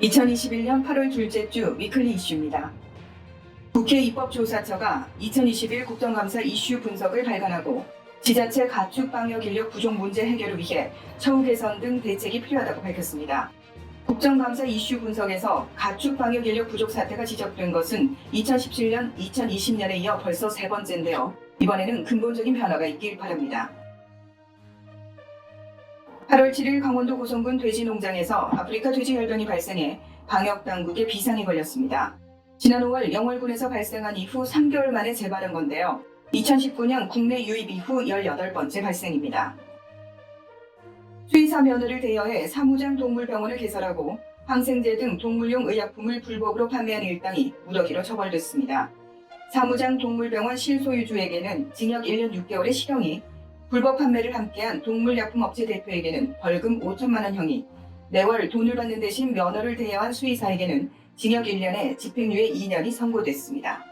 2021년 8월 둘째 주 위클리 이슈입니다. 국회 입법조사처가 2021 국정감사 이슈 분석을 발간하고 지자체 가축 방역 인력 부족 문제 해결을 위해 처우 개선 등 대책이 필요하다고 밝혔습니다. 국정감사 이슈 분석에서 가축 방역 인력 부족 사태가 지적된 것은 2017년, 2020년에 이어 벌써 세 번째인데요. 이번에는 근본적인 변화가 있길 바랍니다. 8월 7일 강원도 고성군 돼지 농장에서 아프리카 돼지 혈변이 발생해 방역 당국에 비상이 걸렸습니다. 지난 5월 영월군에서 발생한 이후 3개월 만에 재발한 건데요. 2019년 국내 유입 이후 18번째 발생입니다. 수의사 면허를 대여해 사무장 동물병원을 개설하고 항생제 등 동물용 의약품을 불법으로 판매한 일당이 무더기로 처벌됐습니다. 사무장 동물병원 실소유주에게는 징역 1년 6개월의 실형이 불법 판매를 함께한 동물약품 업체 대표에게는 벌금 5천만 원형이 매월 돈을 받는 대신 면허를 대여한 수의사에게는 징역 1년에 집행유예 2년이 선고됐습니다.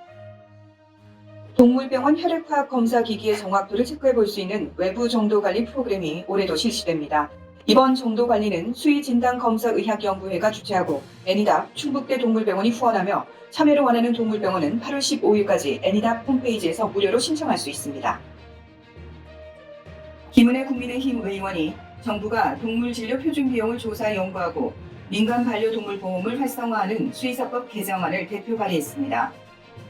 동물병원 혈액화학 검사 기기의 정확도를 체크해 볼 수 있는 외부 정도 관리 프로그램이 올해도 실시됩니다. 이번 정도 관리는 수의 진단 검사 의학연구회가 주최하고 애니답 충북대 동물병원이 후원하며 참여를 원하는 동물병원은 8월 15일까지 애니답 홈페이지에서 무료로 신청할 수 있습니다. 김은혜 국민의힘 의원이 정부가 동물 진료 표준 비용을 조사 연구하고 민간 반려동물 보험을 활성화하는 수의사법 개정안을 대표 발의했습니다.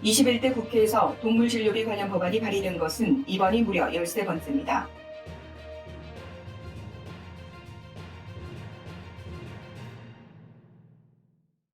21대 국회에서 동물 진료비 관련 법안이 발의된 것은 이번이 무려 13번째입니다.